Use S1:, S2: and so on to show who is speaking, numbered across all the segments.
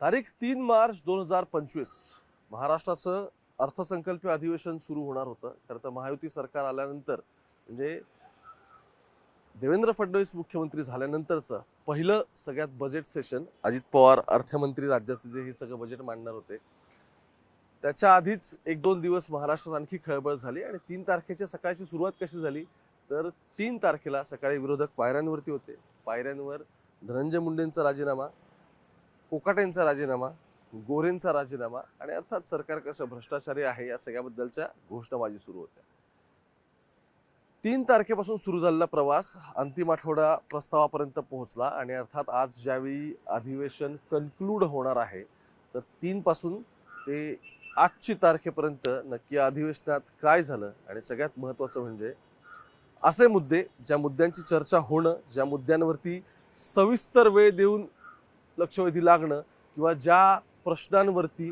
S1: तारीख तीन मार्च दोन हजार पंचवीस. महाराष्ट्राचं अर्थसंकल्पीय अधिवेशन सुरू होणार होतं. खरं तर महायुती सरकार आल्यानंतर म्हणजे देवेंद्र फडणवीस मुख्यमंत्री झाल्यानंतरचं पहिलं सगळ्यात बजेट सेशन अजित पवार अर्थमंत्री राज्याचे जे हे सगळं बजेट मांडणार होते. त्याच्या आधीच एक दोन दिवस महाराष्ट्रात आणखी खळबळ झाली आणि तीन तारखेच्या सकाळची सुरुवात कशी झाली? तर तीन तारखेला सकाळी विरोधक पायऱ्यांवरती होते. पायऱ्यांवर धनंजय मुंडेंचा राजीनामा कोकाटेंचा राजीनामा गोरेंचा राजीनामा आणि अर्थात सरकार कसं भ्रष्टाचारी आहे या सगळ्याबद्दलच्या घोषणाबाजी सुरू होत्या. तीन तारखेपासून सुरू झालेला प्रवास अंतिम आठवडा प्रस्तावापर्यंत पोहोचला आणि अर्थात आज ज्यावेळी अधिवेशन कन्क्लूड होणार आहे तर तीनपासून ते आजची तारखेपर्यंत नक्की अधिवेशनात काय झालं आणि सगळ्यात महत्त्वाचं म्हणजे असे मुद्दे ज्या मुद्द्यांची चर्चा होणं ज्या मुद्द्यांवरती सविस्तर वेळ देऊन लक्षवेधी लागणं किंवा ज्या प्रश्नांवरती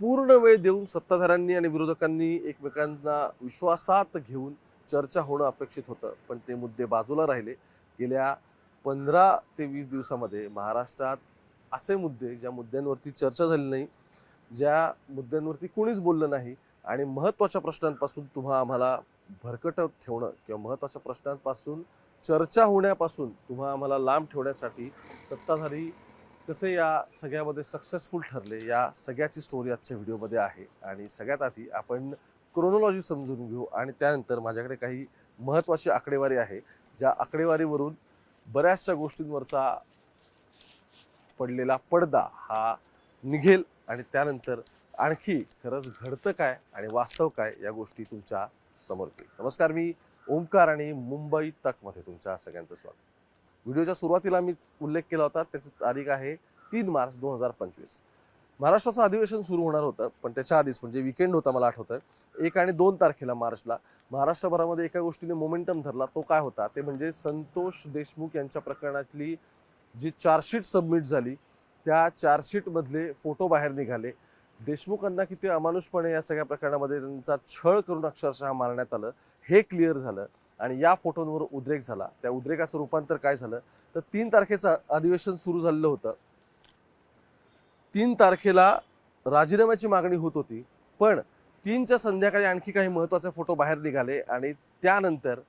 S1: पूर्ण वेळ देऊन सत्ताधाऱ्यांनी आणि विरोधकांनी एकमेकांना विश्वासात घेऊन चर्चा होणं अपेक्षित होतं. पण ते मुद्दे बाजूला राहिले. गेल्या पंधरा ते वीस दिवसामध्ये महाराष्ट्रात असे मुद्दे ज्या मुद्द्यांवरती चर्चा झाली नाही ज्या मुद्द्यांवरती कुणीच बोललं नाही आणि महत्त्वाच्या प्रश्नांपासून तुम्हा आम्हाला भरकट ठेवणं किंवा महत्त्वाच्या प्रश्नांपासून चर्चा होण्यापासून तुम्हा आम्हाला लांब ठेवण्यासाठी सत्ताधारी कसे या सगळ्यामध्ये सक्सेसफुल ठरले या सगळ्याची स्टोरी आजच्या व्हिडिओमध्ये आहे. आणि सगळ्यात आधी आपण क्रोनॉलॉजी समजून घेऊ. आणि त्यानंतर माझ्याकडे काही महत्त्वाची आकडेवारी आहे ज्या आकडेवारीवरून बऱ्याचशा गोष्टींवरचा पडलेला पडदा हा निघेल. आणि त्यानंतर आणखी खरंच घडतं काय आणि वास्तव काय या गोष्टी तुमच्यासमोर येईल. नमस्कार मी ओंकार आणि मुंबई तकमध्ये तुमच्या सगळ्यांचं स्वागत. व्हिडिओच्या सुरुवातीला मी उल्लेख केला होता त्याची तारीख आहे तीन मार्च दोन हजार पंचवीस. महाराष्ट्राचं अधिवेशन सुरू होणार होतं पण त्याच्या आधीच म्हणजे विकेंड होता मला आठवतं एक आणि दोन तारखेला मार्चला महाराष्ट्रभरामध्ये एका गोष्टीने मोमेंटम धरला तो काय होता? ते म्हणजे संतोष देशमुख यांच्या प्रकरणातली जी चार्जशीट सबमिट झाली त्या चार्जशीटमधले फोटो बाहेर निघाले. देशमुखांना किती अमानुषपणे या सगळ्या प्रकरणामध्ये त्यांचा छळ करून अक्षरशः मारण्यात आलं. हे क्लिअर झालं. आणि या फोटोंवर उद्रेक झाला. त्या उद्रेकाचं रूपांतर काय झालं? तर तीन तारखेचं अधिवेशन सुरू झालेलं होतं. तीन तारखेला राजीनाम्याची मागणी होत होती. पण तीनच्या संध्याकाळी आणखी काही महत्त्वाचे फोटो बाहेर निघाले आणि त्यानंतर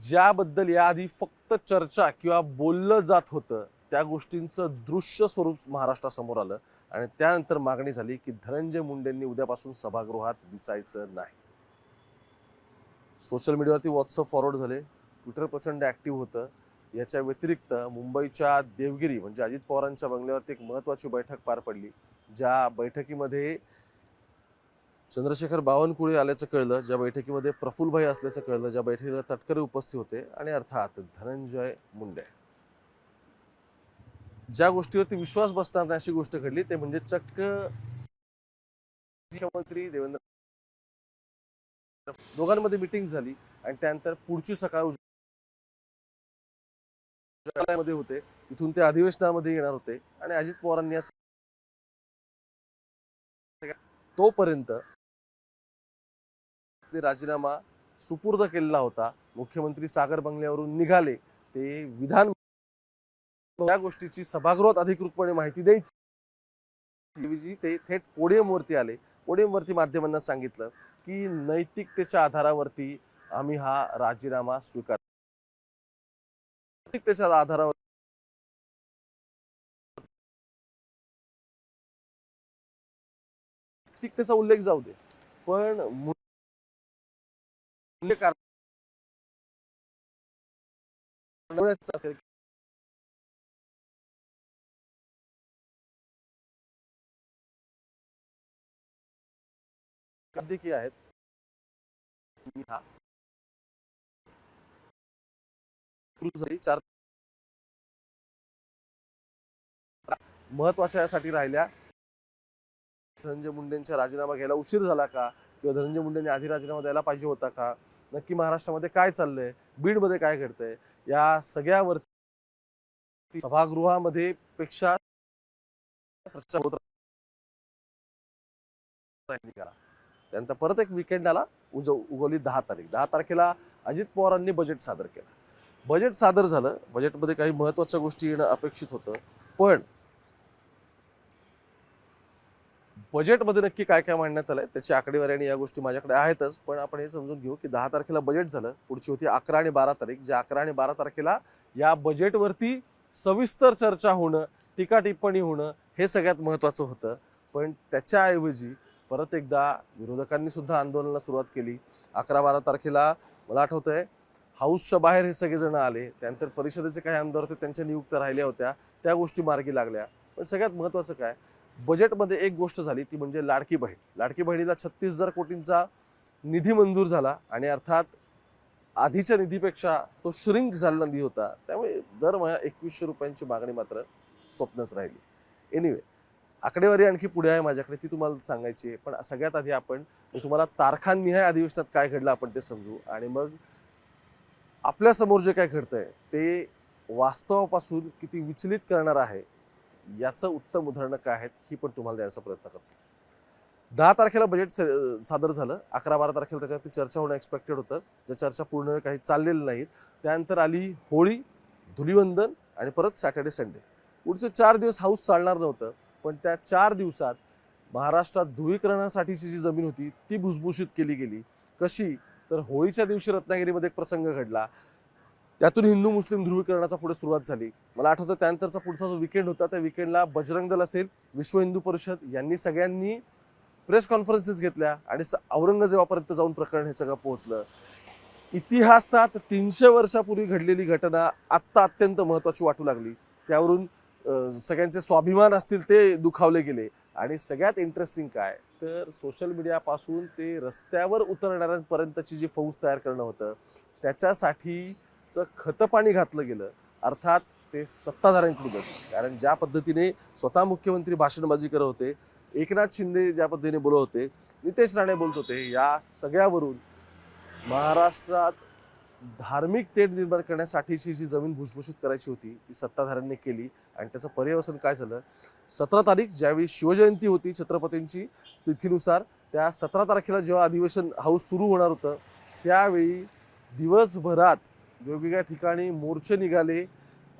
S1: ज्याबद्दल याआधी फक्त चर्चा किंवा बोललं जात होतं त्या गोष्टींचं दृश्य स्वरूप महाराष्ट्रासमोर आलं आणि त्यानंतर मागणी झाली की धनंजय मुंडेंनी उद्यापासून सभागृहात दिसायचं नाही. सोशल मीडियावरती व्हॉट्सअप फॉरवर्ड झाले. ट्विटर प्रचंड ॲक्टिव्ह होतं. याच्या व्यतिरिक्त मुंबईच्या देवगिरी म्हणजे अजित पवारांच्या बंगल्यावरती एक महत्त्वाची बैठक पार पडली. ज्या बैठकीमध्ये चंद्रशेखर बावनकुळे आल्याचं कळलं ज्या बैठकीमध्ये प्रफुल्लभाई असल्याचं कळलं ज्या बैठकीला तटकरे उपस्थित होते आणि अर्थात धनंजय मुंडे. ज्या गोष्टीवरती विश्वास बसणार नाही अशी गोष्ट घडली ते म्हणजे चक्क मुख्यमंत्री देवेंद्र दोघांमध्ये मिटिंग झाली आणि त्यानंतर पुढची सकाळ उजाड्यामध्ये होते. तिथून ते अधिवेशनामध्ये येणार होते. आणि अजित पवारांनी या तोपर्यंत ते राजीनामा सुपूर्द केलेला होता. मुख्यमंत्री सागर बंगल्यावरून निघाले. ते विधान या गोष्टीची सभागृहात अधिकृतपणे माहिती द्यायची. ते थेट पोडियमवरती आले. पोडियमवरती माध्यमांना सांगितलं. की नैतिकतेच्या आधारावरती आम्ही हा राजीनामा स्वीकार नैतिकतेच्या आधारावर नैतिकतेचा उल्लेख जाऊ दे. पण कारण असेल देखील आहेत. चार महत्त्वाच्या यासाठी राहिल्या. धनंजय मुंडेंचा राजीनामा घ्यायला उशीर झाला का? किंवा धनंजय मुंडेंनी आधी राजीनामा द्यायला पाहिजे होता का? नक्की महाराष्ट्रामध्ये काय चाललंय? बीडमध्ये काय घडतंय? या सगळ्यावरती सभागृहामध्ये पेक्षा चर्चा होत राहिली. त्यानंतर परत एक विकेंड आला उज उगवली दहा तारीख. दहा तारखेला अजित पवारांनी बजेट सादर केलं. बजेट सादर झालं. बजेटमध्ये काही महत्त्वाच्या गोष्टी येणं अपेक्षित होतं. पण बजेटमध्ये नक्की काय काय मांडण्यात आलंय त्याची आकडेवारी आणि या गोष्टी माझ्याकडे आहेतच. पण आपण हे समजून घेऊ की दहा तारखेला बजेट झालं पुढची होती अकरा आणि बारा तारीख. ज्या अकरा आणि बारा तारखेला या बजेटवरती सविस्तर चर्चा होणं टीका टिप्पणी होणं हे सगळ्यात महत्त्वाचं होतं. पण त्याच्याऐवजी परत एकदा विरोधकांनी सुद्धा आंदोलनाला सुरुवात केली. अकरा बारा तारखेला मला आठवतंय हाऊसच्या बाहेर हे सगळेजण आले. त्यानंतर परिषदेचे काही आमदार होते त्यांच्या नियुक्त्या राहिल्या होत्या. त्या गोष्टी मार्गी लागल्या. पण सगळ्यात महत्त्वाचं काय बजेटमध्ये एक गोष्ट झाली ती म्हणजे लाडकी बहीण. लाडकी बहिणीला छत्तीस हजार कोटींचा निधी मंजूर झाला आणि अर्थात आधीच्या निधीपेक्षा तो श्रिंक झालेला निधी होता. त्यामुळे दरमहा एकवीसशे रुपयांची मागणी मात्र स्वप्नच राहिली. एनिवे आकडेवारी आणखी पुढे आहे माझ्याकडे ती तुम्हाला सांगायची आहे. पण सगळ्यात आधी आपण तुम्हाला तारखांनिहाय अधिवेशनात काय घडलं आपण ते समजू. आणि मग आपल्यासमोर जे काय घडतंय ते वास्तवापासून किती विचलित करणार आहे याचं उत्तम उदाहरणं काय आहेत ही पण तुम्हाला द्यायचा प्रयत्न करतो. दहा तारखेला बजेट स- सादर झालं. अकरा बारा तारखेला त्याच्यावरती चर्चा होणं एक्सपेक्टेड होतं. ज्या चर्चा पूर्ण काही चाललेल्या नाहीत त्यानंतर आली होळी धुलिवंदन आणि परत सॅटर्डे संडे. पुढचे चार दिवस हाऊस चालणार नव्हतं. पण त्या चार दिवसात महाराष्ट्रात धुळीकरणासाठीची जी जमीन होती ती भुसभुशीत केली गेली. कशी? तर होळीच्या दिवशी रत्नागिरीमध्ये एक प्रसंग घडला. त्यातून हिंदू मुस्लिम ध्रुवीकरणाचा पुढे सुरुवात झाली. मला आठवतं त्यानंतरचा पुढचा जो विकेंड होता त्या विकेंडला बजरंग दल असेल विश्व हिंदू परिषद यांनी सगळ्यांनी प्रेस कॉन्फरन्सेस घेतल्या आणि स- औरंगजेबापर्यंत जाऊन प्रकरण हे सगळं पोहोचलं. इतिहासात तीनशे वर्षापूर्वी घडलेली घटना आत्ता अत्यंत महत्त्वाची वाटू लागली. त्यावरून सगळ्यांचे स्वाभिमान असतील ते दुखावले गेले. आणि सगळ्यात इंटरेस्टिंग काय? तर सोशल मीडियापासून ते रस्त्यावर उतरणाऱ्यांपर्यंतची जी फौज तयार करणं होतं त्याच्यासाठीचं खतपाणी घातलं गेलं. अर्थात ते सत्ताधाऱ्यांकडूनच कारण ज्या पद्धतीने स्वतः मुख्यमंत्री भाषणबाजी करत होते एकनाथ शिंदे ज्या पद्धतीने बोलत होते नितेश राणे बोलत होते या सगळ्यावरून महाराष्ट्रात धार्मिक तेढ निर्माण करण्यासाठीची जी जमीन भुसभुशीत करायची होती ती सत्ताधाऱ्यांनी केली. आणि त्याचं पर्यवसन काय झालं? सतरा तारीख ज्यावेळी शिवजयंती होती छत्रपतींची तिथीनुसार त्या सतरा तारखेला जेव्हा अधिवेशन हाऊस सुरू होणार होतं त्यावेळी दिवसभरात वेगवेगळ्या ठिकाणी मोर्चे निघाले.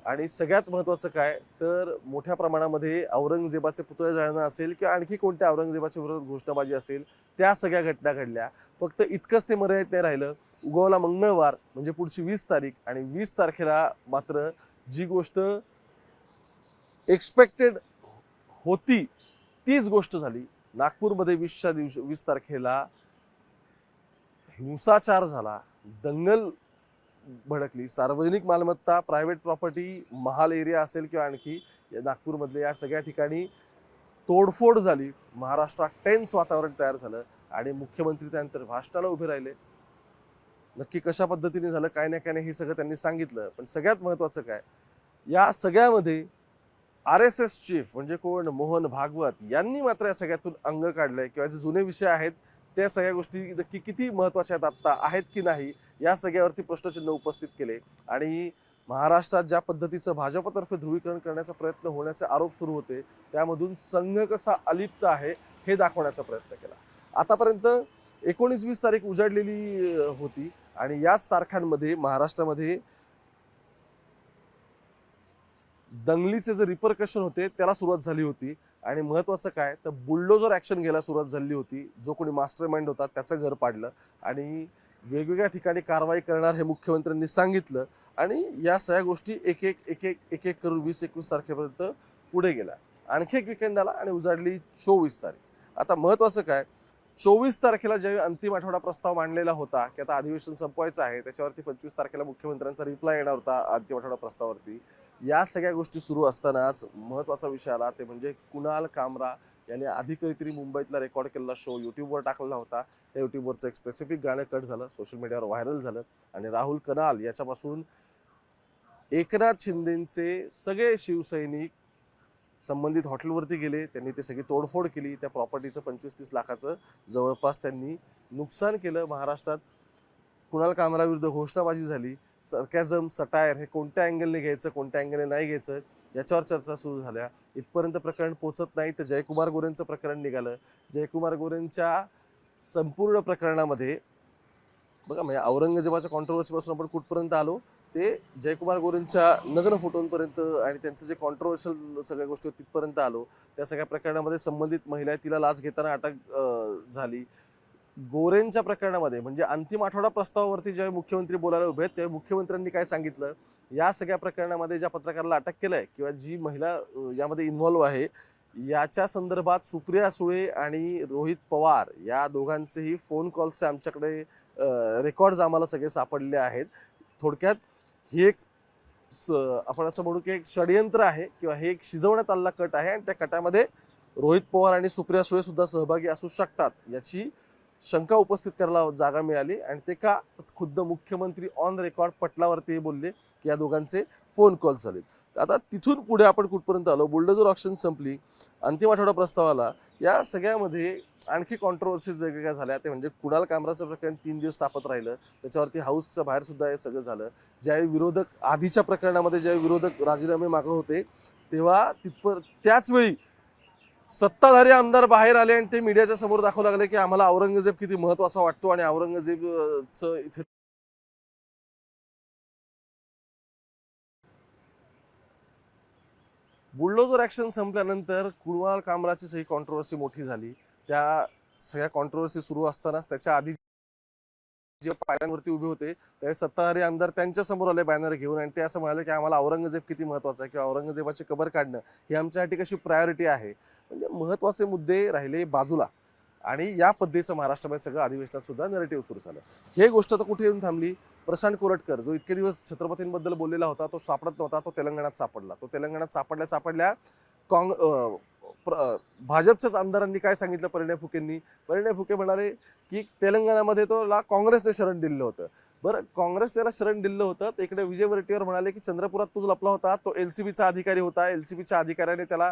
S1: आणि सगळ्यात महत्त्वाचं काय? तर मोठ्या प्रमाणामध्ये औरंगजेबाचे पुतळे जाळणं असेल किंवा आणखी कोणत्या औरंगजेबाच्या विरोधात घोषणाबाजी असेल त्या सगळ्या घटना घडल्या. फक्त इतकंच ते मर्यादित नाही राहिलं. उगवला मंगळवार म्हणजे पुढची वीस तारीख. आणि वीस तारखेला मात्र जी गोष्ट एक्सपेक्टेड होती तीच गोष्ट झाली. नागपूरमध्ये वीसच्या दिवशी वीस तारखेला हिंसाचार झाला. दंगल भडकली. सार्वजनिक मालमत्ता प्रायव्हेट प्रॉपर्टी महाल एरिया असेल किंवा आणखी या नागपूरमधले या सगळ्या ठिकाणी तोडफोड झाली. महाराष्ट्रात टेन्स वातावरण तयार झालं आणि मुख्यमंत्री त्यानंतर भाषणाला उभे राहिले. नक्की कशा पद्धतीने झालं काय नाही काय नाही हे सगळं त्यांनी सांगितलं. पण सगळ्यात महत्त्वाचं काय या सगळ्यामध्ये आर एस एस चीफ म्हणजे कोण? मोहन भागवत यांनी मात्र या सगळ्यातून अंग काढलंय. किंवा जे जुने विषय आहेत त्या सगळ्या गोष्टी नक्की किती महत्त्वाच्या आहेत आत्ता? आहेत की नाही? या सगळ्यावरती प्रश्नचिन्ह उपस्थित केले. आणि महाराष्ट्रात ज्या पद्धतीचं भाजपतर्फे ध्रुवीकरण करण्याचा प्रयत्न होण्याचे आरोप सुरू होते त्यामधून संघ कसा अलिप्त आहे हे दाखवण्याचा प्रयत्न केला. आतापर्यंत एकोणीस वीस तारीख उजाडलेली होती. आणि याच तारखांमध्ये महाराष्ट्रामध्ये दंगलीचे जे रिपरकशन होते त्याला सुरुवात झाली होती. आणि महत्वाचं काय? तर बुलडोजर ॲक्शन घ्यायला सुरुवात झाली होती. जो कोणी मास्टर माइंड होता त्याचं घर पाडलं. आणि वेगवेगळ्या ठिकाणी कारवाई करणार हे मुख्यमंत्र्यांनी सांगितलं. आणि या सगळ्या गोष्टी एक एक एक एक एक एक करून वीस एकवीस तारखेपर्यंत पुढे गेल्या. आणखी एक विकेंड आला आणि उजाडली चोवीस तारीख. आता महत्वाचं काय? चोवीस तारखेला ज्यावेळी अंतिम आठवडा प्रस्ताव मांडलेला होता की आता अधिवेशन संपवायचं आहे त्याच्यावरती पंचवीस तारखेला मुख्यमंत्र्यांचा रिप्लाय येणार होता अंतिम आठवडा प्रस्तावावरती. या सगळ्या गोष्टी सुरू असतानाच महत्त्वाचा विषय आला. ते म्हणजे कुणाल कामरा याने आधी कधीतरी मुंबईतला रेकॉर्ड केलेला शो युट्यूबवर टाकलेला होता. त्या युट्यूबवरचं एक स्पेसिफिक गाणं कट झालं. सोशल मीडियावर व्हायरल झालं. आणि राहुल कनाल याच्यापासून एकनाथ शिंदेचे सगळे शिवसैनिक संबंधित हॉटेलवरती गेले. त्यांनी ते सगळी तोडफोड केली. त्या प्रॉपर्टीचं पंचवीस तीस लाखाचं जवळपास त्यांनी नुकसान केलं. महाराष्ट्रात कुणाल कामराविरुद्ध घोषणाबाजी झाली. सरकॅझम सटायर हे कोणत्या अँगलने घ्यायचं कोणत्या अँगलने नाही घ्यायचं याच्यावर चर्चा सुरू झाल्या. इथपर्यंत प्रकरण पोचत नाही तर जयकुमार गोरेंचं प्रकरण निघालं. जयकुमार गोरेंच्या संपूर्ण प्रकरणामध्ये बघा म्हणजे औरंगजेबाच्या कॉन्ट्रोवर्सीपासून आपण कुठपर्यंत आलो ते जयकुमार गोरेंच्या नग्न फोटोंपर्यंत आणि त्यांचं जे कॉन्ट्रोवर्शियल सगळ्या गोष्टी होत्या तिथपर्यंत आलो. त्या सगळ्या प्रकरणामध्ये संबंधित महिला आहे, तिला लाच घेताना अटक झाली. गोरेंच्या प्रकरणामध्ये म्हणजे अंतिम आठवडा प्रस्तावावरती ज्यावेळी मुख्यमंत्री बोलायला उभे आहेत त्यावेळी मुख्यमंत्र्यांनी काय सांगितलं? या सगळ्या प्रकरणामध्ये ज्या पत्रकाराला अटक केलंय किंवा जी महिला यामध्ये इन्व्हॉल्व्ह आहे याच्या संदर्भात सुप्रिया सुळे आणि रोहित पवार या दोघांचेही फोन कॉल्स आमच्याकडे रेकॉर्ड्स आम्हाला सगळे सापडले आहेत. थोडक्यात ही एक स- आपण असं म्हणू की एक षडयंत्र आहे किंवा हे एक शिजवण्यात आलेला कट आहे आणि त्या कटामध्ये रोहित पवार आणि सुप्रिया सुळे सुद्धा सहभागी असू शकतात याची शंका उपस्थित करायला जागा मिळाली आणि ते का खुद्द मुख्यमंत्री ऑन रेकॉर्ड पटलावरती हे बोलले की या दोघांचे फोन कॉल झालेत. तर आता तिथून पुढे आपण कुठपर्यंत आलो? बुलडोजर ऑप्शन संपली. अंतिम आठवडा प्रस्तावाला या सगळ्यामध्ये आणखी कॉन्ट्रोवर्सीज वेगवेगळ्या झाल्या. ते म्हणजे कुणाल कामराचं प्रकरण तीन दिवस तापत राहिलं. त्याच्यावरती हाऊसच्या बाहेर सुद्धा हे सगळं झालं. ज्यावेळी विरोधक आधीच्या प्रकरणामध्ये ज्यावेळी विरोधक राजीनामे मागत होते तेव्हा तिथपर त्याच वेळी सत्ताधारी आमदार बाहेर आले आणि ते मीडियाच्या समोर दाखवू लागले की आम्हाला औरंगजेब किती महत्त्वाचा वाटतो आणि औरंगजेबचं इथे बुलडोजर ऍक्शन संपल्यानंतर कुणाल कामराची सही कॉन्ट्रोवर्सी मोठी झाली. त्या सगळ्या कॉन्ट्रोवर्सी सुरू असतानाच त्याच्या आधी जे पायऱ्यांवरती उभे होते त्यावेळी सत्ताधारी आमदार त्यांच्यासमोर आले बॅनर घेऊन आणि ते असं म्हणाले की आम्हाला औरंगजेब किती महत्त्वाचा आहे किंवा औरंगजेबाची कबर काढणं ही आमच्यासाठी कशी प्रायोरिटी आहे. म्हणजे महत्त्वाचे मुद्दे राहिले बाजूला. आणि या पद्धतीचं महाराष्ट्रामध्ये सगळं अधिवेशनात सुद्धा नरेटिव्ह सुरू झालं. हे गोष्ट तर कुठे येऊन थांबली? प्रशांत कोरटकर जो इतके दिवस छत्रपतींबद्दल बोललेला होता तो सापडत नव्हता तो तेलंगणात सापडला. तो तेलंगणात सापडल्या सापडल्या काँग प्र- भाजपच्याच आमदारांनी काय सांगितलं? परिणय फुकेंनी? परिणय फुके म्हणाले की तेलंगणामध्ये तो ला काँग्रेसने शरण दिलं होतं. बरं काँग्रेस त्याला शरण दिलं होतं तर इकडे विजय वरटीवर म्हणाले की चंद्रपुरात तो लपला होता तो एल सी बीचा अधिकारी होता एल सी बीच्या अधिकाऱ्याने त्याला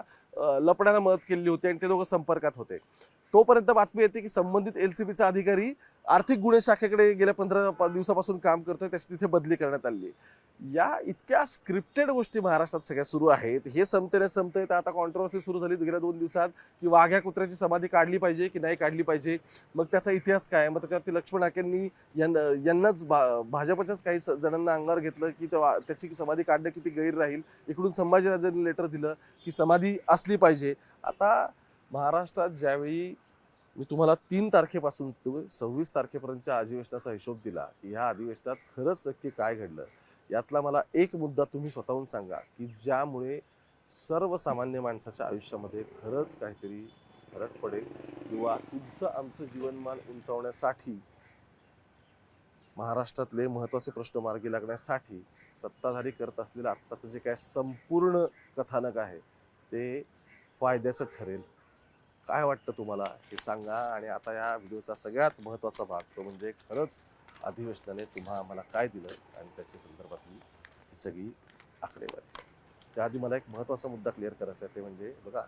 S1: लपण्याला मदत केली होती आणि ते दोघं संपर्कात होते. तोपर्यंत बातमी येते की संबंधित एल सी बीचा अधिकारी आर्थिक गुन्हे शाखेकडे गेल्या पंधरा पा- दिवसापासून काम करतोय त्याची तिथे बदली करण्यात आली या इतक्या स्क्रिप्टेड गोष्टी महाराष्ट्रात सगळ्या सुरू आहेत. हे संपते संपते तर आता कॉन्ट्रोवर्सी सुरू झाली गेल्या दोन दिवसात की वाघ्या कुत्र्याची समाधी काढली पाहिजे की नाही काढली पाहिजे? मग त्याचा इतिहास काय? मग त्याच्यावरती लक्ष्मण आकेंनी यांना यांनाच भा- भाजपच्याच काही स- जणांना अंगावर घेतलं की त्याची समाधी काढणं किती गैर राहील? इकडून संभाजीराजांनी लेटर दिलं की समाधी असली पाहिजे. आता महाराष्ट्रात ज्यावेळी मी तुम्हाला तीन तारखेपासून ते सव्वीस तारखेपर्यंतच्या अधिवेशनाचा हिशोब दिला की ह्या अधिवेशनात खरंच नक्की काय घडलं? यातला मला एक मुद्दा तुम्ही स्वतःहून सांगा की ज्यामुळे सर्वसामान्य माणसाच्या आयुष्यामध्ये खरंच काहीतरी फरक पडेल किंवा तुमचं आमचं जीवनमान उंचावण्यासाठी महाराष्ट्रातले महत्त्वाचे प्रश्न मार्गी लागण्यासाठी सत्ताधारी करत असलेलं आत्ताचं जे काय संपूर्ण कथानक आहे ते फायद्याचं ठरेल. काय वाटतं तुम्हाला? हे सांगा आणि आता या व्हिडिओचा सगळ्यात महत्त्वाचा भाग तो म्हणजे खरंच अधिवेशनाने तुम्हा आम्हाला काय दिलं आणि त्याच्या संदर्भातली ही सगळी आकडेवारी. त्याआधी मला एक महत्त्वाचा मुद्दा क्लिअर करायचा आहे ते म्हणजे बघा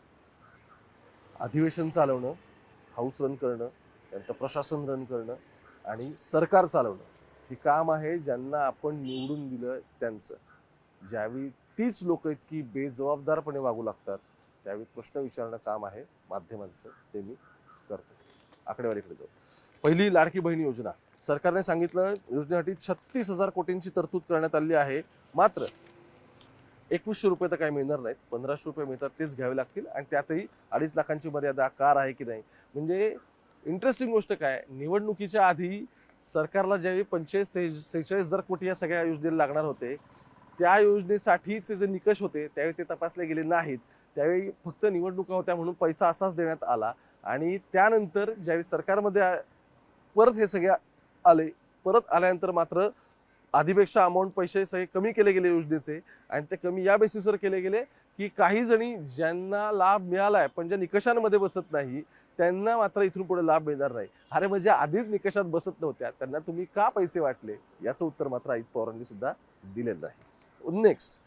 S1: अधिवेशन चालवणं हाऊस रन करणं त्यानंतर प्रशासन रन करणं आणि सरकार चालवणं हे काम आहे ज्यांना आपण निवडून दिलं त्यांचं. ज्यावेळी तीच लोक इतकी बेजबाबदारपणे वागू लागतात त्यावेळी प्रश्न विचारणं काम आहे माध्यमांचं ते मी करतो. आकडेवारीकडे जाऊ. पहिली लाडकी बहीण योजना. सरकारने सांगितलं योजनेसाठी छत्तीस हजार कोटींची तरतूद करण्यात आली आहे. मात्र एकवीसशे रुपये तर काही मिळणार नाहीत. पंधराशे रुपये मिळतात तेच घ्यावे लागतील. आणि त्यातही अडीच लाखांची मर्यादा कार आहे की नाही? म्हणजे इंटरेस्टिंग गोष्ट काय? निवडणुकीच्या आधी सरकारला ज्यावेळी पंचेचाळीस से सेहेचाळीस हजार कोटी या सगळ्या योजनेला लागणार होते त्या योजनेसाठीचे जे निकष होते त्यावेळी ते तपासले गेले नाहीत. त्यावेळी फक्त निवडणुका होत्या म्हणून पैसा असाच देण्यात आला. आणि त्यानंतर ज्यावेळी सरकारमध्ये परत हे सगळे आले परत आल्यानंतर मात्र आधीपेक्षा अमाऊंट पैसे सगळे कमी केले गेले योजनेचे आणि ते कमी या बेसिसवर केले गेले की काही जणी ज्यांना लाभ मिळालाय पण ज्या निकषांमध्ये बसत नाही त्यांना मात्र इथून पुढे लाभ मिळणार नाही. अरे म्हणजे आधीच निकषात बसत नव्हत्या त्यांना तुम्ही का पैसे वाटले? याचं उत्तर मात्र अजित पवारांनी सुद्धा दिलेलं नाही. नेक्स्ट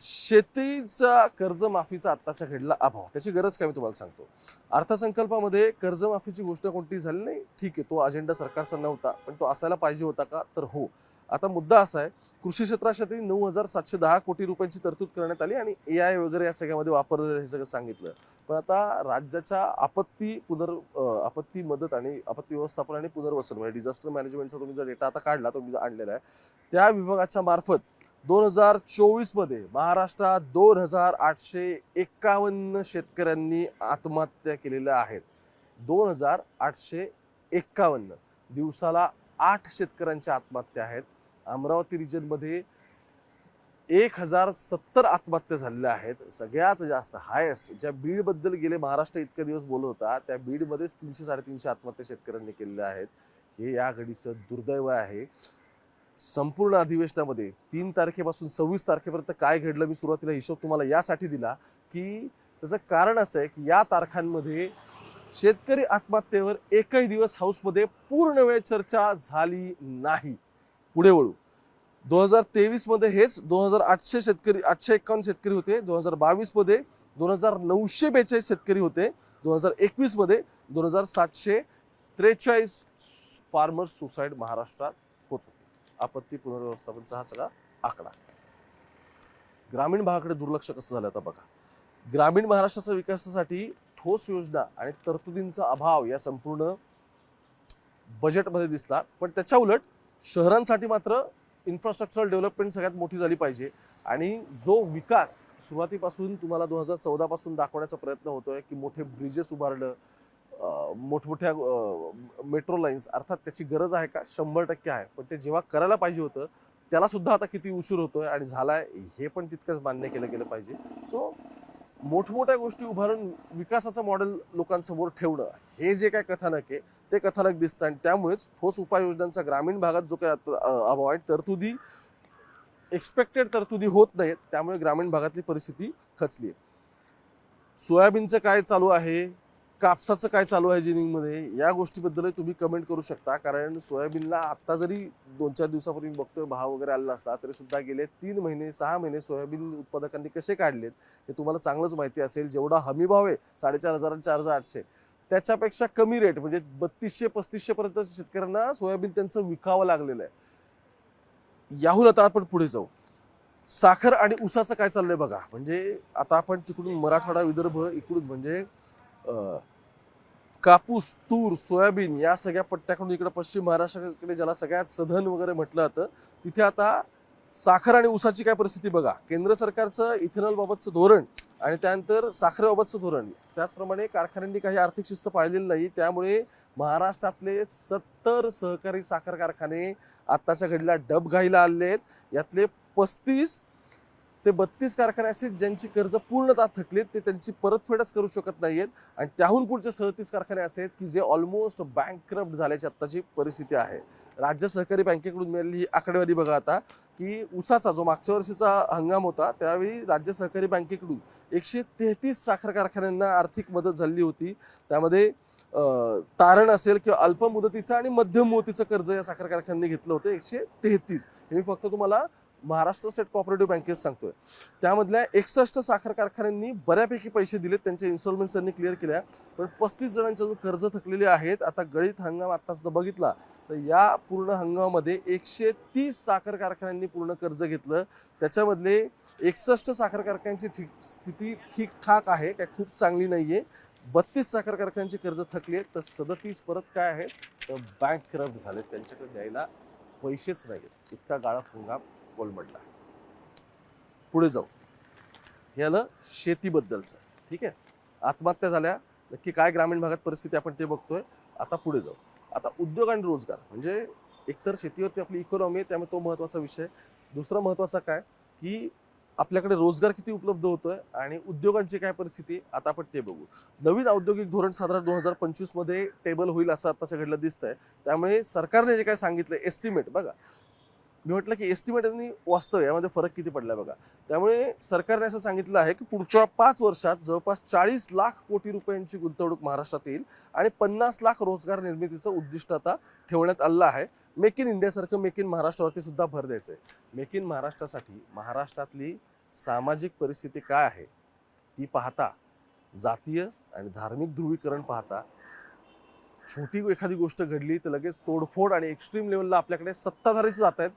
S1: शेतीचा कर्जमाफीचा आत्ताच्या घडला अभाव. त्याची गरज काय मी तुम्हाला सांगतो? अर्थसंकल्पामध्ये कर्जमाफीची गोष्ट कोणती झाली नाही ठीक आहे तो अजेंडा सरकारचा नव्हता पण तो असायला पाहिजे होता का? तर हो. आता मुद्दा असा आहे कृषी क्षेत्रासाठी नऊ हजार सातशे दहा कोटी रुपयांची तरतूद करण्यात आली आणि ए आय वगैरे या सगळ्यामध्ये वापरलं हे सगळं सांगितलं. पण आता राज्याच्या आपत्ती पुनर् आपत्ती मदत आणि आपत्ती व्यवस्थापन आणि पुनर्वसन म्हणजे डिझास्टर मॅनेजमेंटचा तुम्ही जर डेटा आता काढला तुम्ही जर आणलेला आहे त्या विभागाच्या मार्फत दोन हजार चोवीसमध्ये महाराष्ट्रात दोन हजार आठशे एक्कावन्न शेतकऱ्यांनी आत्महत्या केलेल्या आहेत. दोन हजार आठशे एक्कावन्न दिवसाला आठ शेतकऱ्यांच्या आत्महत्या आहेत. अमरावती रिजनमध्ये एक हजार सत्तर आत्महत्या झालेल्या आहेत. सगळ्यात जास्त हायेस्ट ज्या बीडबद्दल गेले महाराष्ट्र इतके दिवस बोलत होता त्या बीडमध्येच तीनशे साडेतीनशे आत्महत्या शेतकऱ्यांनी केलेल्या आहेत. हे या घडीचं दुर्दैव आहे. संपूर्ण अधिवेशनामध्ये तीन तारखेपासून सव्वीस तारखेपर्यंत काय घडलं मी सुरुवातीला हिशोब तुम्हाला यासाठी दिला की त्याचं कारण असं आहे की या तारखांमध्ये शेतकरी आत्महत्येवर एकही दिवस हाऊसमध्ये पूर्ण वेळ चर्चा झाली नाही. पुढे वळू. दोन हजार तेवीसमध्ये हेच दोन हजार आठशे शेतकरी आठशे एक्कावन्न शेतकरी होते. दोन हजार बावीसमध्ये दोन हजार नऊशे बेचाळीस शेतकरी होते. दोन हजार एकवीसमध्ये दोन हजार सातशे त्रेचाळीस फार्मर्स सुसाईड महाराष्ट्रात आपत्ती पुनर्व्यवस्थापनचा हा सगळा आकडा. ग्रामीण भागाकडे दुर्लक्ष कसं झालं आता बघा. ग्रामीण महाराष्ट्राच्या विकासासाठी ठोस योजना आणि तरतुदींचा अभाव या संपूर्ण बजेटमध्ये दिसला. पण त्याच्या उलट शहरांसाठी मात्र इन्फ्रास्ट्रक्चरल डेव्हलपमेंट सगळ्यात मोठी झाली पाहिजे. आणि जो विकास सुरुवातीपासून तुम्हाला दोन हजार चौदापासून दाखवण्याचा प्रयत्न होतोय की मोठे ब्रिजेस उभारलं मोठमोठ्या मेट्रो लाईन्स अर्थात त्याची गरज आहे का? शंभर टक्के आहे. पण ते जेव्हा करायला पाहिजे होतं त्याला सुद्धा आता किती उशीर होतोय आणि झालाय हे पण तितकंच मान्य केलं गेलं पाहिजे. सो मोठमोठ्या गोष्टी उभारून विकासाचं मॉडेल लोकांसमोर ठेवणं हे जे काय कथानक आहे ते कथानक दिसतं आणि त्यामुळेच ठोस उपाययोजनांचा ग्रामीण भागात जो काय आता, अभाव आहे तरतुदी एक्सपेक्टेड तरतुदी होत नाहीत त्यामुळे ग्रामीण भागातली परिस्थिती खचली आहे. सोयाबीनचं काय चालू आहे? कापसाचं काय चालू आहे जिनिंगमध्ये? या गोष्टीबद्दलही तुम्ही कमेंट करू शकता. कारण सोयाबीनला आत्ता जरी दोन चार दिवसापूर्वी बघतोय भाव वगैरे आलेला असला तरी सुद्धा गेले तीन महिने सहा महिने सोयाबीन उत्पादकांनी कसे काढलेत हे तुम्हाला चांगलंच माहिती असेल. जेवढा हमी भाव आहे साडेचार हजार आणि चार हजार आठशे. त्याच्यापेक्षा कमी रेट म्हणजे बत्तीसशे पस्तीसशेपर्यंत शेतकऱ्यांना सोयाबीन त्यांचं विकावं लागलेलं आहे. याहून आता आपण पुढे जाऊ. साखर आणि ऊसाचं काय चाललंय बघा. म्हणजे आता आपण तिकडून मराठवाडा विदर्भ इकडून म्हणजे कापूस तूर सोयाबीन या सगळ्या पट्ट्याकडून इकडे पश्चिम महाराष्ट्राकडे ज्याला सगळ्यात सधन वगैरे म्हटलं जातं तिथे आता साखर आणि ऊसाची काय परिस्थिती बघा. केंद्र सरकारचं इथेनॉलबाबतचं धोरण आणि त्यानंतर साखरेबाबतचं धोरण त्याचप्रमाणे कारखान्यांनी काही आर्थिक शिस्त पाळलेली नाही त्यामुळे महाराष्ट्रातले सत्तर सहकारी साखर कारखाने आत्ताच्या घडीला डबघाईला आलेले आहेत यातले पस्तीस ते बत्तीस कारखाने असे ज्यांची कर्ज पूर्णतः थकलेत ते त्यांची परतफेडच करू शकत नाहीयेत. आणि त्याहून पुढचे सदतीस कारखाने असे आहेत की जे ऑलमोस्ट बँकक्रप्ट झाल्याची आत्ताची परिस्थिती आहे. राज्य सहकारी बँकेकडून मिळालेली ही आकडेवारी बघा आता की उसाचा जो मागच्या वर्षीचा हंगाम होता त्यावेळी राज्य सहकारी बँकेकडून एकशे तेहतीस साखर कारखान्यांना आर्थिक मदत झाली होती. त्यामध्ये तारण असेल किंवा अल्प मुदतीचं आणि मध्यम मुदतीचं कर्ज या साखर कारखान्यांनी घेतलं होतं एकशे तेहतीस. हे मी फक्त तुम्हाला महाराष्ट्र स्टेट कॉपरेटिव्ह बँकेत सांगतोय. त्यामधल्या एकसष्ट साखर कारखान्यांनी बऱ्यापैकी पैसे दिलेत त्यांचे इन्स्टॉलमेंट त्यांनी क्लिअर केल्या. पण पस्तीस जणांचे जो कर्ज थकलेले आहेत. आता गळीत हंगाम आत्ताच जर बघितला तर या पूर्ण हंगामामध्ये एकशे तीस साखर कारखान्यांनी पूर्ण कर्ज घेतलं. त्याच्यामधले एकसष्ट साखर कारखान्यांची ठीक स्थिती ठीकठाक आहे काय खूप चांगली नाही आहे बत्तीस साखर कारखान्यांची कर्ज थकली आहेत तर सदतीस परत काय आहेत तर बँक करप्ट झालेत. त्यांच्याकडे द्यायला पैसेच नाहीत इतका गाळा हंगाम कोलमडला पुढे जाऊ. हे आलं शेतीबद्दलचं. ठीक आहे? आत्महत्या झाल्या. नक्की काय ग्रामीण भागात परिस्थिती आपण ते बघतोय. आता पुढे जाऊ. आता उद्योग आणि रोजगार. म्हणजे एकतर शेतीवरती आपली इकॉनॉमी आहे त्यामुळे तो महत्त्वाचा विषय दुसरा महत्त्वाचा काय? की आपल्याकडे रोजगार किती उपलब्ध होतोय आणि उद्योगांची काय परिस्थिती आता आपण ते बघू. नवीन औद्योगिक धोरण साधारण दोन हजार पंचवीसमध्ये टेबल होईल असं आताच्या घडलं दिसतंय. त्यामुळे सरकारने जे काय सांगितलं एस्टिमेट बघा. मी म्हटलं की एस्टिमेट आणि वास्तव यामध्ये फरक किती पडला बघा. त्यामुळे सरकारने असं सांगितलं आहे की पुढच्या पाच वर्षात जवळपास चाळीस लाख कोटी रुपयांची गुंतवणूक महाराष्ट्रात येईल आणि पन्नास लाख रोजगार निर्मितीचं उद्दिष्ट आता ठेवण्यात आलं आहे. मेक इन इंडियासारखं मेक इन महाराष्ट्रावरती सुद्धा भर द्यायचं आहे मेक इन महाराष्ट्रासाठी महाराष्ट्रातली सामाजिक परिस्थिती काय आहे ती पाहता जातीय आणि धार्मिक ध्रुवीकरण पाहता छोटी एखादी गोष्ट घडली तर लगेच तोडफोड आणि एक्स्ट्रीम लेवलला आपल्याकडे सत्ताधारीच जात आहेत.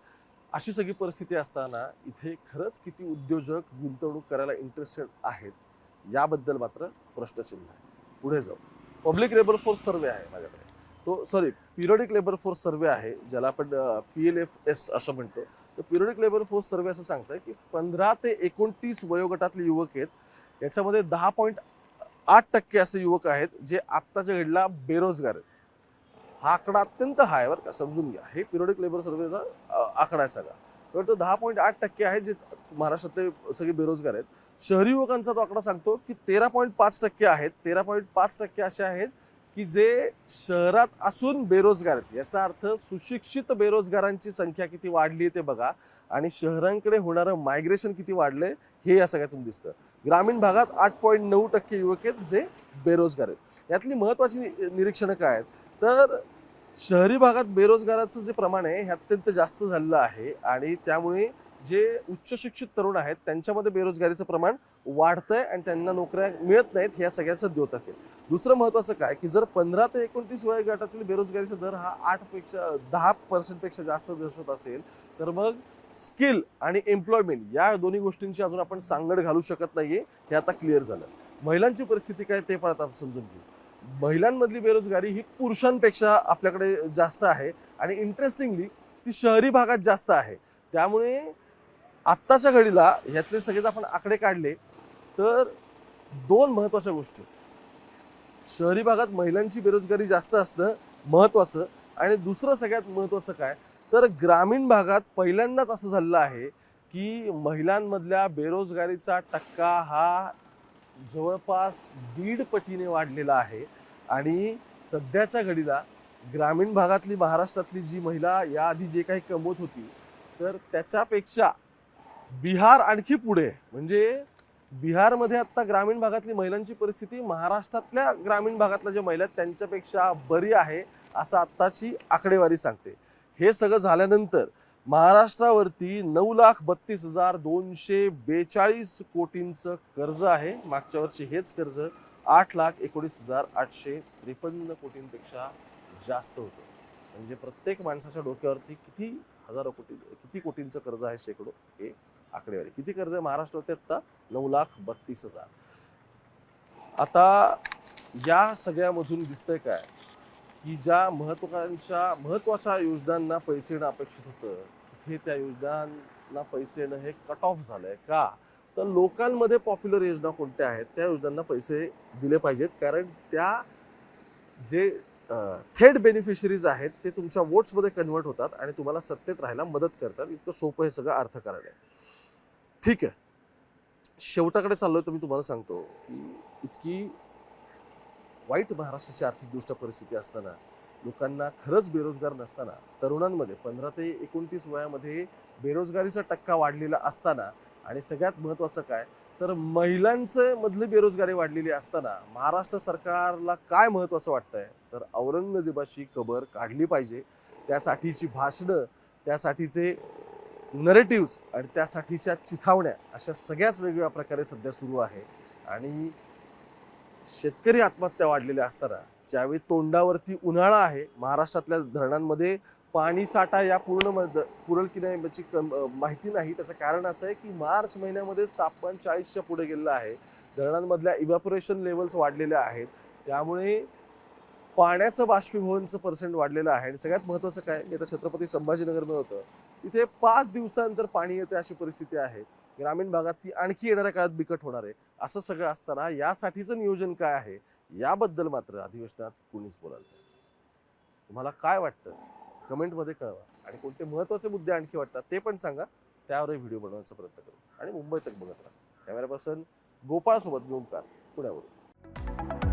S1: अशी सगळी परिस्थिती असताना इथे खरंच किती उद्योजक गुंतवणूक करायला इंटरेस्टेड आहेत याबद्दल मात्र प्रश्नचिन्ह आहे. पुढे जाऊ. पब्लिक लेबर फोर्स सर्वे आहे माझ्याकडे. तो sorry periodic labour force survey आहे ज्याला आपण पी एल एफ एस असं म्हणतो. तर पिरियडिक लेबर फोर्स सर्वे असं सांगतंय की पंधरा ते एकोणतीस वयोगटातले युवक आहेत याच्यामध्ये दहा पॉईंट आठ टक्के असे युवक आहेत जे आत्ताच्या घडीला बेरोजगार आहेत. हा आकडा अत्यंत हाय बरं का समजून घ्या. हे पिरियडिक लेबर सर्वेचा आकडा आहे सगळा. तर तो दहा पॉईंट आठ टक्के आहेत जे महाराष्ट्रातले सगळे बेरोजगार आहेत. शहरी युवकांचा तो आकडा सांगतो की तेरा पॉईंट पाच टक्के आहेत. तेरा पॉईंट पाच टक्के असे आहेत की जे शहरात असून बेरोजगार आहेत. याचा अर्थ सुशिक्षित बेरोजगारांची संख्या किती वाढली आहे ते बघा. आणि शहरांकडे होणारं मायग्रेशन किती वाढलंय हे या सगळ्यातून दिसतं. ग्रामीण भागात आठ पॉईंट नऊ टक्के युवक आहेत जे बेरोजगार आहेत. यातली महत्वाची निरीक्षणं काय आहेत? तर शहरी भागात बेरोजगाराचं जे प्रमाण आहे हे अत्यंत जास्त झालेलं आहे आणि त्यामुळे जे उच्च शिक्षित तरुण आहेत त्यांच्यामध्ये बेरोजगारीचं प्रमाण वाढतंय आणि त्यांना नोकऱ्या मिळत नाहीत ह्या सगळ्याचं द्योतक आहे. दुसरं महत्त्वाचं काय की जर पंधरा ते एकोणतीस वयोगटातील बेरोजगारीचा दर हा आठपेक्षा दहा पर्सेंटपेक्षा जास्त दर्शवत असेल तर मग स्किल आणि एम्प्लॉयमेंट या दोन्ही गोष्टींची अजून आपण सांगड घालू शकत नाही हे आता क्लिअर झालं. महिलांची परिस्थिती काय ते पण आता आपण समजून घेऊ. महिलांमधली बेरोजगारी ही पुरुषांपेक्षा आपल्याकडे जास्त आहे. आणि इंटरेस्टिंगली ती शहरी भागात जास्त आहे. त्यामुळे आत्ताच्या घडीला ह्यातले सगळेच आपण आकडे काढले तर दोन महत्त्वाच्या गोष्टी. शहरी भागात महिलांची बेरोजगारी जास्त असणं महत्त्वाचं आणि दुसरं सगळ्यात महत्त्वाचं काय? तर ग्रामीण भागात पहिल्यांदाच असं झालेलं आहे की महिलांमधल्या बेरोजगारीचा टक्का हा जवळपास दीड पटीने वाढलेला आहे. आणि सध्याच्या घडीला ग्रामीण भागातली महाराष्ट्रातली जी महिला याआधी जे काही कमवत होती तर त्याच्यापेक्षा बिहार आणखी पुढे म्हणजे बिहारमध्ये आत्ता ग्रामीण भागातली महिलांची परिस्थिती महाराष्ट्रातल्या ग्रामीण भागातल्या ज्या महिला आहेत त्यांच्यापेक्षा बरी आहे असं आत्ताची आकडेवारी सांगते. हे सगळं झाल्यानंतर महाराष्ट्रावरती नऊ लाख बत्तीस हजार दोनशे बेचाळीस कोटींचं कर्ज आहे. मागच्या वर्षी हेच कर्ज आठ लाख एकोणीस हजार आठशे त्रेपन्न कोटींपेक्षा जास्त होतं. म्हणजे प्रत्येक माणसाच्या डोक्यावरती किती हजारो कोटी किती कोटींचं कर्ज आहे शेकडो? हे आकडेवारी. किती कर्ज आहे महाराष्ट्रावरती आत्ता? नऊ लाख बत्तीस हजार. आता या सगळ्यामधून दिसतंय काय? की ज्या महत्वाकांक्षा महत्त्वाच्या योजनांना पैसे येणं अपेक्षित होतं तिथे त्या योजनांना पैसे येणं हे कट ऑफ झालंय का? तर लोकांमध्ये पॉप्युलर योजना कोणत्या आहेत? त्या योजनांना पैसे दिले पाहिजेत. कारण त्या जे थेट बेनिफिशरीज आहेत ते तुमच्या वोट्समध्ये कन्वर्ट होतात आणि तुम्हाला सत्तेत राहायला मदत करतात. इतकं सोपं हे सगळं अर्थकारण आहे. ठीक आहे. शेवटाकडे चाललोय तर मी तुम्हाला सांगतो की इतकी वाईट महाराष्ट्राची आर्थिकदृष्ट्या परिस्थिती असताना लोकांना खरंच बेरोजगार नसताना तरुणांमध्ये पंधरा ते एकोणतीस वयामध्ये बेरोजगारीचा टक्का वाढलेला असताना आणि सगळ्यात महत्त्वाचं काय? तर महिलांचं मधली बेरोजगारी वाढलेली असताना महाराष्ट्र सरकारला काय महत्त्वाचं वाटतंय? तर औरंगजेबाची कबर काढली पाहिजे. त्यासाठीची भाषणं त्यासाठीचे नरेटिव्ज आणि त्यासाठीच्या चिथावण्या अशा सगळ्याच वेगवेगळ्या प्रकारे सध्या सुरू आहे. आणि शेतकरी आत्महत्या वाढलेल्या असताना ज्यावेळी तोंडावरती उन्हाळा आहे महाराष्ट्रातल्या धरणांमध्ये पाणी साठा या पूर्ण पुरल की नाही याची कम- माहिती नाही. त्याचं कारण असं आहे की मार्च महिन्यामध्येच तापमान चाळीसच्या पुढे गेलेलं आहे. धरणांमधल्या इव्हॅपोरेशन लेवल्स वाढलेल्या आहेत. त्यामुळे पाण्याचं बाष्पीभवनचं पर्सेंट वाढलेलं आहे. आणि सगळ्यात महत्त्वाचं काय मी आता छत्रपती संभाजीनगरमध्ये होतं. तिथे पाच दिवसानंतर पाणी येते अशी परिस्थिती आहे. ग्रामीण भागात ती आणखी येणाऱ्या काळात बिकट होणार आहे. असं सगळं असताना यासाठीचं नियोजन काय आहे? याबद्दल मात्र अधिवेशनात कोणीच बोलायला तुम्हाला काय वाटतं? कमेंटमध्ये कळवा. आणि कोणते महत्त्वाचे मुद्दे आणखी वाटतात ते पण सांगा. त्यावरही व्हिडिओ बनवण्याचा प्रयत्न करू. आणि मुंबई तक बघत राहा. कॅमेरा पर्सन गोपाळसोबत मी ओंकार पुण्यावरून.